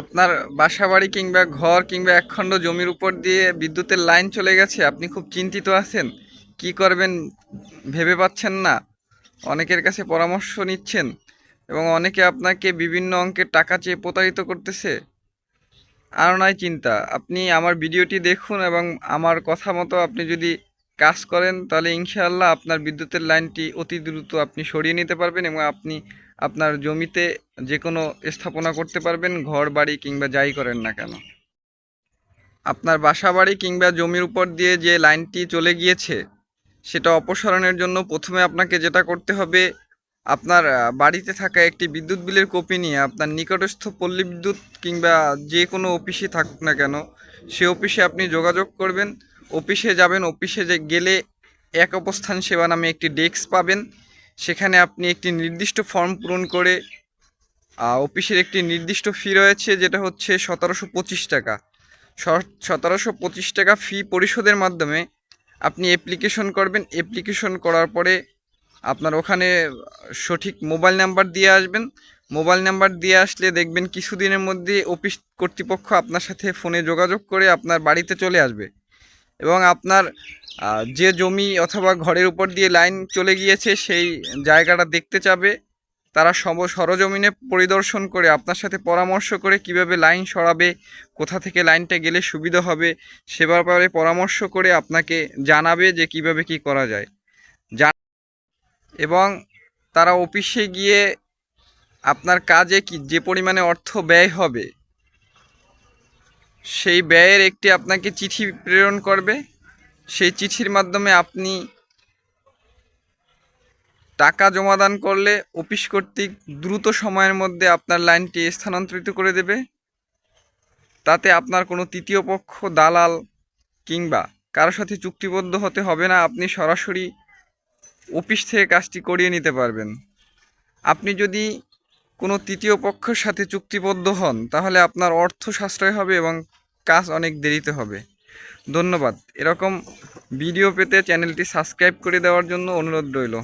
আপনার বাসা বাড়ি কিংবা ঘর কিংবা একখণ্ড জমির উপর দিয়ে বিদ্যুতের লাইন চলে গেছে, আপনি খুব চিন্তিত আছেন? কি করবেন ভেবে পাচ্ছেন না? অনেকের কাছে পরামর্শ নিচ্ছেন এবং অনেকে আপনাকে বিভিন্ন অঙ্কের টাকা চেয়ে প্রতারিত করতেছে। আর নয় চিন্তা। আপনি আমার ভিডিওটি দেখুন এবং আমার কথা মতো আপনি যদি কাজ করেন, তাহলে ইনশাআল্লাহ আপনার বিদ্যুতের লাইনটি অতি দ্রুত আপনি সরিয়ে নিতে পারবেন এবং আপনি আপনার জমিতে যে কোনো স্থাপনা করতে পারবেন, ঘর বাড়ি কিংবা যাই করেন না কেন। আপনার বাসা বাড়ি কিংবা জমির উপর দিয়ে যে লাইনটি চলে গিয়েছে, সেটা অপসারণের জন্য প্রথমে আপনাকে যেটা করতে হবে, আপনার বাড়িতে থাকা একটি বিদ্যুৎ বিলের কপি নিয়ে আপনার নিকটস্থ পল্লী বিদ্যুৎ কিংবা যে কোনো অফিসে থাকুক না কেন, সে অফিসে আপনি যোগাযোগ করবেন। অফিসে যাবেন, অফিসে যে গেলে এক অবস্থান সেবা নামে একটি ডেস্ক পাবেন। সেখানে আপনি একটি নির্দিষ্ট ফর্ম পূরণ করে অফিসের একটি নির্দিষ্ট ফি রয়েছে, যেটা হচ্ছে সতেরোশো পঁচিশ টাকা। সতেরোশো পঁচিশ টাকা ফি পরিশোধের মাধ্যমে আপনি অ্যাপ্লিকেশন করবেন। অ্যাপ্লিকেশন করার পরে আপনার ওখানে সঠিক মোবাইল নাম্বার দিয়ে আসবেন। মোবাইল নাম্বার দিয়ে আসলে দেখবেন কিছুদিনের মধ্যে অফিস কর্তৃপক্ষ আপনার সাথে ফোনে যোগাযোগ করে আপনার বাড়িতে চলে আসবে। এবং আপনার যে জমি অথবা ঘরের উপর দিয়ে লাইন চলে গিয়েছে সেই জায়গাটা দেখতে চাবে। তারা সব সরজমিনে পরিদর্শন করে আপনার সাথে পরামর্শ করে কীভাবে লাইন সরাবে, কোথা থেকে লাইনটা গেলে সুবিধা হবে সে ব্যাপারে পরামর্শ করে আপনাকে জানাবে যে কীভাবে কি করা যায়। এবং তারা অফিসে গিয়ে আপনার কাজে কি, যে পরিমাণে অর্থ ব্যয় হবে সেই ব্যয়ের একটি আপনাকে চিঠি প্রেরণ করবে। সেই চিঠির মাধ্যমে আপনি টাকা জমাদান করলে অফিস কর্তৃক দ্রুত সময়ের মধ্যে আপনার লাইনটি স্থানান্তরিত করে দেবে। তাতে আপনার কোনো তৃতীয় পক্ষ, দালাল কিংবা কারোর সাথে চুক্তিবদ্ধ হতে হবে না। আপনি সরাসরি অফিস থেকে কাজটি করিয়ে নিতে পারবেন। আপনি যদি কোনো তৃতীয় পক্ষের সাথে চুক্তিবদ্ধ হন, তাহলে আপনার অর্থ সাশ্রয় হবে এবং কাজ অনেক দেরিতে হবে। ধন্যবাদ। এরকম ভিডিও পেতে চ্যানেলটি সাবস্ক্রাইব করে দেওয়ার জন্য অনুরোধ রইল।